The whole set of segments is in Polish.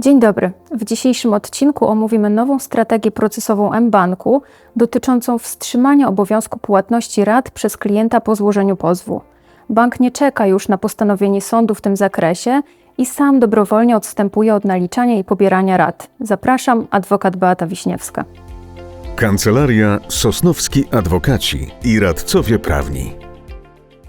Dzień dobry. W dzisiejszym odcinku omówimy nową strategię procesową mBanku dotyczącą wstrzymania obowiązku płatności rat przez klienta po złożeniu pozwu. Bank nie czeka już na postanowienie sądu w tym zakresie i sam dobrowolnie odstępuje od naliczania i pobierania rat. Zapraszam, adwokat Beata Wiśniewska. Kancelaria Sosnowski Adwokaci i Radcowie Prawni.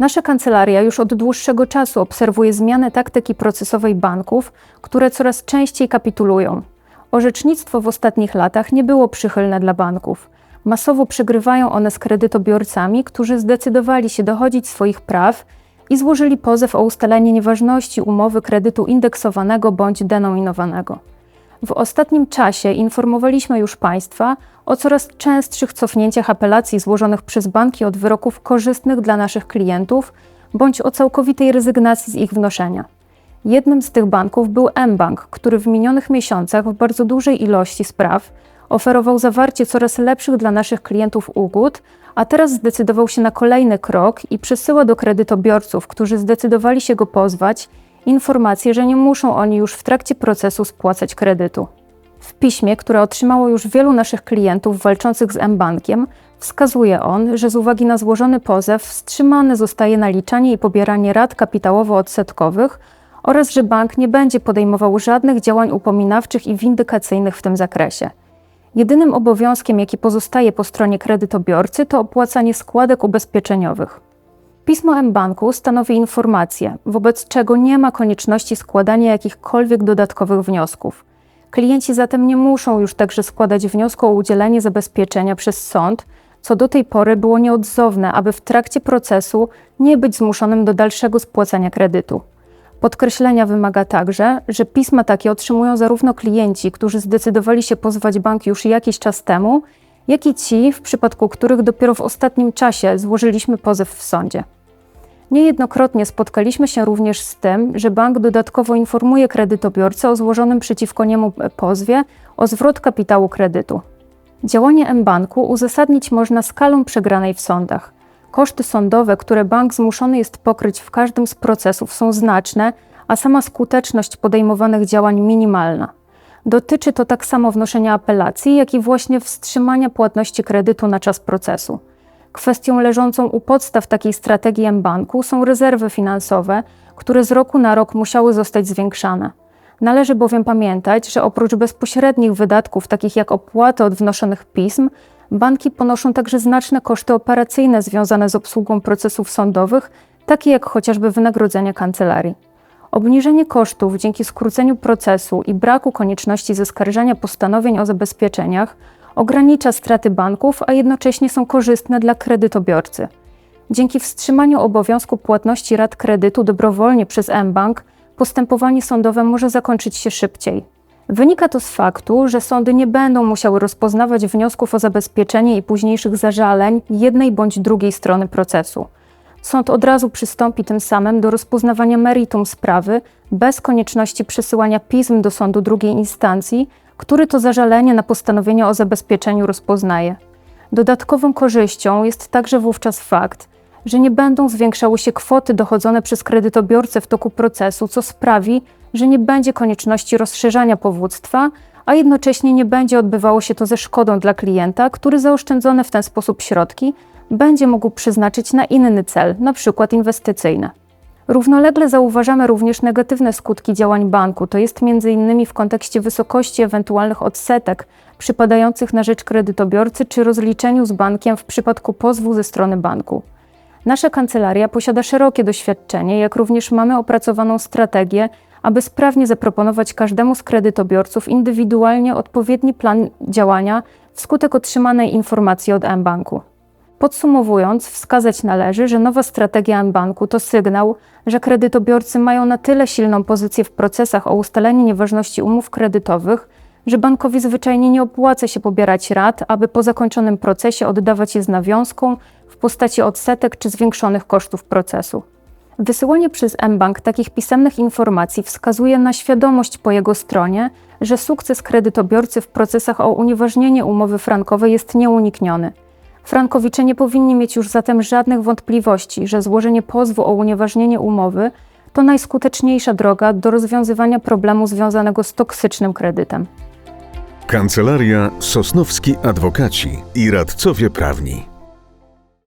Nasza kancelaria już od dłuższego czasu obserwuje zmianę taktyki procesowej banków, które coraz częściej kapitulują. Orzecznictwo w ostatnich latach nie było przychylne dla banków. Masowo przegrywają one z kredytobiorcami, którzy zdecydowali się dochodzić swoich praw i złożyli pozew o ustalenie nieważności umowy kredytu indeksowanego bądź denominowanego. W ostatnim czasie informowaliśmy już Państwa o coraz częstszych cofnięciach apelacji złożonych przez banki od wyroków korzystnych dla naszych klientów bądź o całkowitej rezygnacji z ich wnoszenia. Jednym z tych banków był mBank, który w minionych miesiącach w bardzo dużej ilości spraw oferował zawarcie coraz lepszych dla naszych klientów ugód, a teraz zdecydował się na kolejny krok i przesyła do kredytobiorców, którzy zdecydowali się go pozwać, informację, że nie muszą oni już w trakcie procesu spłacać kredytu. W piśmie, które otrzymało już wielu naszych klientów walczących z mBankiem, wskazuje on, że z uwagi na złożony pozew wstrzymane zostaje naliczanie i pobieranie rat kapitałowo-odsetkowych oraz że bank nie będzie podejmował żadnych działań upominawczych i windykacyjnych w tym zakresie. Jedynym obowiązkiem, jaki pozostaje po stronie kredytobiorcy, to opłacanie składek ubezpieczeniowych. Pismo mBanku stanowi informację, wobec czego nie ma konieczności składania jakichkolwiek dodatkowych wniosków. Klienci zatem nie muszą już także składać wniosku o udzielenie zabezpieczenia przez sąd, co do tej pory było nieodzowne, aby w trakcie procesu nie być zmuszonym do dalszego spłacania kredytu. Podkreślenia wymaga także, że pisma takie otrzymują zarówno klienci, którzy zdecydowali się pozwać bank już jakiś czas temu, jak i ci, w przypadku których dopiero w ostatnim czasie złożyliśmy pozew w sądzie. Niejednokrotnie spotkaliśmy się również z tym, że bank dodatkowo informuje kredytobiorcę o złożonym przeciwko niemu pozwie o zwrot kapitału kredytu. Działanie mBanku uzasadnić można skalą przegranej w sądach. Koszty sądowe, które bank zmuszony jest pokryć w każdym z procesów, są znaczne, a sama skuteczność podejmowanych działań minimalna. Dotyczy to tak samo wnoszenia apelacji, jak i właśnie wstrzymania płatności kredytu na czas procesu. Kwestią leżącą u podstaw takiej strategii mBanku są rezerwy finansowe, które z roku na rok musiały zostać zwiększane. Należy bowiem pamiętać, że oprócz bezpośrednich wydatków, takich jak opłaty od wnoszonych pism, banki ponoszą także znaczne koszty operacyjne związane z obsługą procesów sądowych, takie jak chociażby wynagrodzenia kancelarii. Obniżenie kosztów dzięki skróceniu procesu i braku konieczności zaskarżania postanowień o zabezpieczeniach ogranicza straty banków, a jednocześnie są korzystne dla kredytobiorcy. Dzięki wstrzymaniu obowiązku płatności rat kredytu dobrowolnie przez mBank, postępowanie sądowe może zakończyć się szybciej. Wynika to z faktu, że sądy nie będą musiały rozpoznawać wniosków o zabezpieczenie i późniejszych zażaleń jednej bądź drugiej strony procesu. Sąd od razu przystąpi tym samym do rozpoznawania meritum sprawy bez konieczności przesyłania pism do sądu drugiej instancji, który to zażalenie na postanowienie o zabezpieczeniu rozpoznaje. Dodatkową korzyścią jest także wówczas fakt, że nie będą zwiększały się kwoty dochodzone przez kredytobiorcę w toku procesu, co sprawi, że nie będzie konieczności rozszerzania powództwa, a jednocześnie nie będzie odbywało się to ze szkodą dla klienta, który zaoszczędzone w ten sposób środki będzie mógł przeznaczyć na inny cel, np. inwestycyjny. Równolegle zauważamy również negatywne skutki działań banku, to jest m.in. w kontekście wysokości ewentualnych odsetek przypadających na rzecz kredytobiorcy czy rozliczeniu z bankiem w przypadku pozwu ze strony banku. Nasza kancelaria posiada szerokie doświadczenie, jak również mamy opracowaną strategię, aby sprawnie zaproponować każdemu z kredytobiorców indywidualnie odpowiedni plan działania wskutek otrzymanej informacji od mBanku. Podsumowując, wskazać należy, że nowa strategia mBanku to sygnał, że kredytobiorcy mają na tyle silną pozycję w procesach o ustalenie nieważności umów kredytowych, że bankowi zwyczajnie nie opłaca się pobierać rat, aby po zakończonym procesie oddawać je z nawiązką w postaci odsetek czy zwiększonych kosztów procesu. Wysyłanie przez mBank takich pisemnych informacji wskazuje na świadomość po jego stronie, że sukces kredytobiorcy w procesach o unieważnienie umowy frankowej jest nieunikniony. Frankowicze nie powinni mieć już zatem żadnych wątpliwości, że złożenie pozwu o unieważnienie umowy to najskuteczniejsza droga do rozwiązywania problemu związanego z toksycznym kredytem. Kancelaria Sosnowski Adwokaci i Radcowie Prawni.